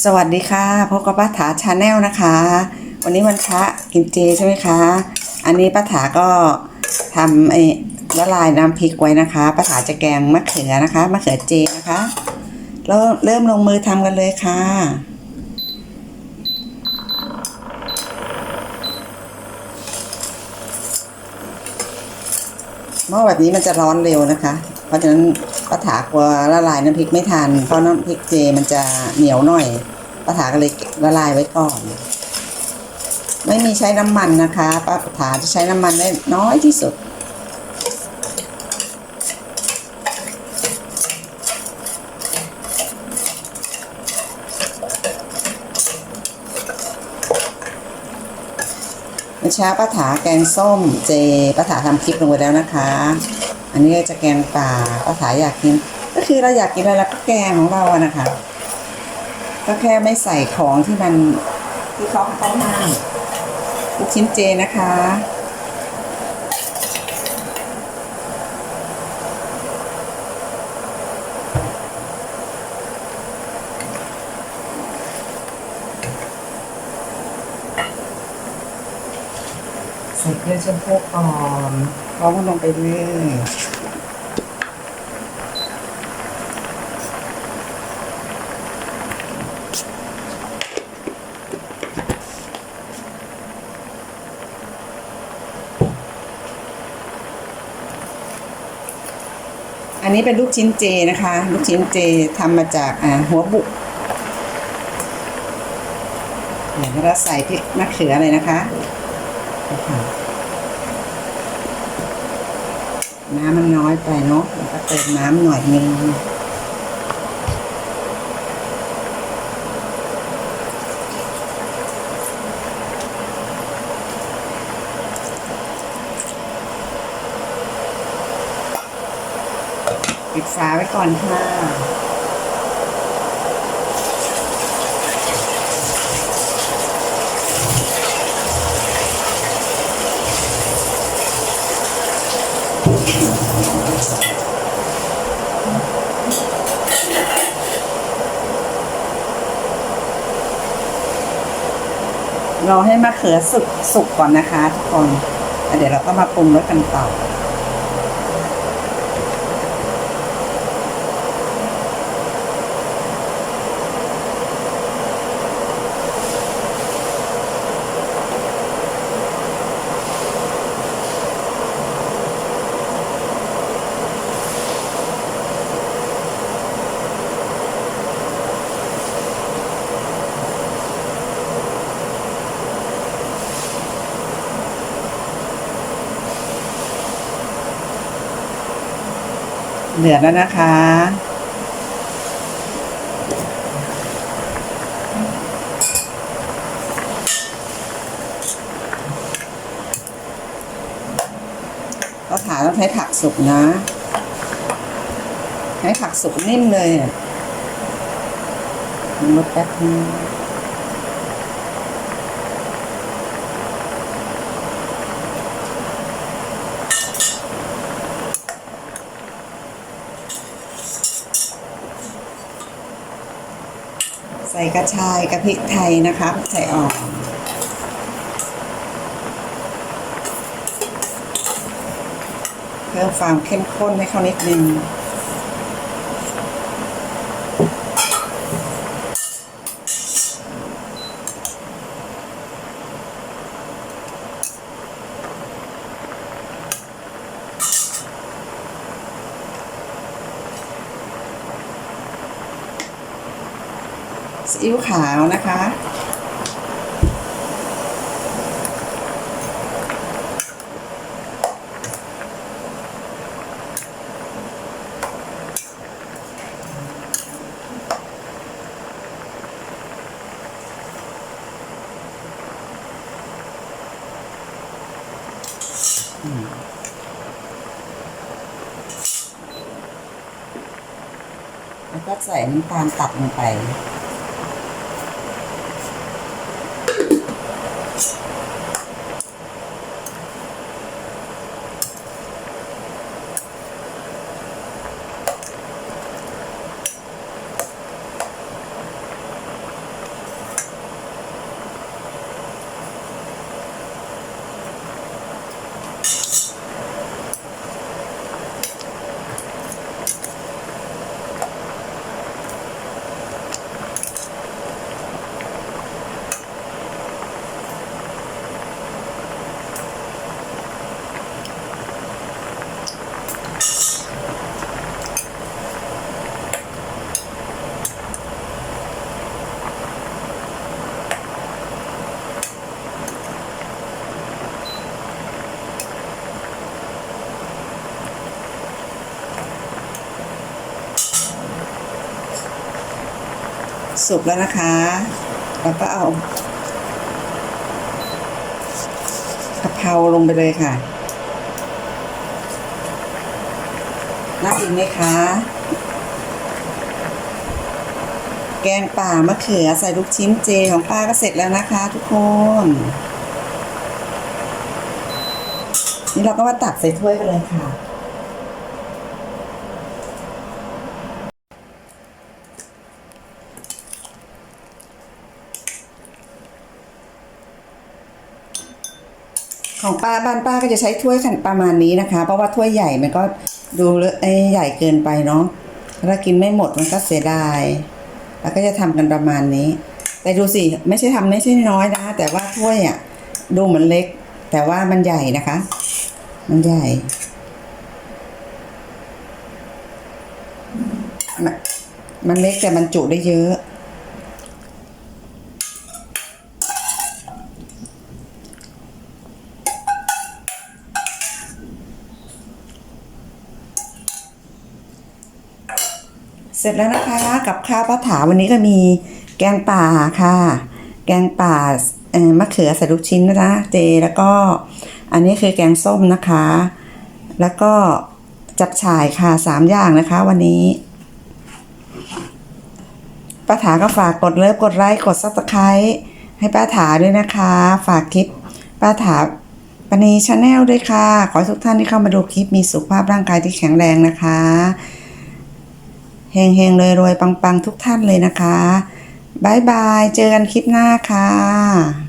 สวัสดีค่ะพบกับป้าถาชาแนลนะคะ วันนี้วันพระกินเจใช่ไหมคะ อันนี้ป้าถาก็ทำไอ้ละลายน้ำพริกไว้นะคะป้าถาจะแกงมะเขือนะคะมะเขือเจนะคะแล้วเริ่มลงมือทำกันเลยค่ะหม้อแบบนี้มันจะร้อนเร็วนะคะ เพราะฉะนั้น ป้าถากลัวละลายน้ำพริกไม่ทัน เพราะน้ำพริกเจมันจะเหนียวหน่อยป้าถาก็เลยละลายไว้ก่อน ไม่มีใช้น้ำมันนะคะป้าถาจะใช้น้ำมันได้น้อยที่สุด เมื่อเช้าป้าถาแกงส้มเจป้าถาทำคลิปลงไปแล้วนะคะ อันนี้จะแกงป่าป้าถาอยากกิน ก็คือเราอยากกินอะไรเราก็แกงของเราอะนะคะก็แค่ไม่ใส่ของที่มันที่เขาเขาห้ามลูกชิ้นเจนะคะใส่เกลือชมพูก่อนพร้อมกันลงไปเลย อันนี้เป็นลูกชิ้นเจนะคะ ลูกชิ้นเจทำมาจากอ่าหัวบุกเดี๋ยวเราใส่พริกมะเขือเลยนะคะน้ำมันน้อยไปเนาะแล้วก็เติมน้ำหน่อยนึง ปิดฝาไว้ก่อนค่ะรอให้มะเขือสุกสุกก่อนนะคะทุกคน เดี๋ยวเราก็มาปรุงรสกันต่อ เหลือแล้วนะคะก็ถาต้องใช้ผักสุกนะ ให้ผักสุกนิ่มเลยอะลดแป๊บนึง ใส่กระชายกระพริกไทยนะคะพริกไทยอ่อนเพิ่มความเข้มข้นให้เขานิดนึง ซีอิ๊วขาวนะคะ แล้วก็ใส่น้ำตาลตัดลงไป สุกแล้วนะคะแล้วก็เอากะเพราลงไปเลยค่ะน่ากินไหมคะ แกงป่ามะเขือใส่ลูกชิ้นเจของป้าก็เสร็จแล้วนะคะ ทุกคน นี่เราก็มาตักใส่ถ้วยกันเลยค่ะ ของป้าบ้านป้าก็จะใช้ถ้วยขนาดประมาณนี้นะคะ เพราะว่าถ้วยใหญ่มันก็ดูเลอะเอ้ยใหญ่เกินไปเนาะถ้ากินไม่หมดมันก็เสียดาย แล้วก็จะทำกันประมาณนี้ แต่ดูสิไม่ใช่ทำไม่ใช่น้อยนะ แต่ว่าถ้วยอะดูเหมือนเล็ก แต่ว่ามันใหญ่นะคะ มันใหญ่มันเล็กแต่มันจุได้เยอะ เสร็จแล้วนะคะกับข้าวป้าถาวันนี้ก็มีแกงป่าค่ะ แกงป่ามะเขือใส่ลูกชิ้นนะจ๊ะเจแล้วก็อันนี้คือแกงส้มนะคะ แล้วก็จับฉ่ายค่ะสามอย่างนะคะ วันนี้ป้าถาก็ฝากกดเลิฟกดไลค์กดซับสไครต์ให้ป้าถาด้วยนะคะ ฝากคลิปป้าถาปณีชาแนลด้วยค่ะ ขอทุกท่านที่เข้ามาดูคลิปมีสุขภาพร่างกายที่แข็งแรงนะคะ เฮงเฮงรวยรวยปังปังทุกท่านเลยนะคะบายบาย เจอกันคลิปหน้าค่ะ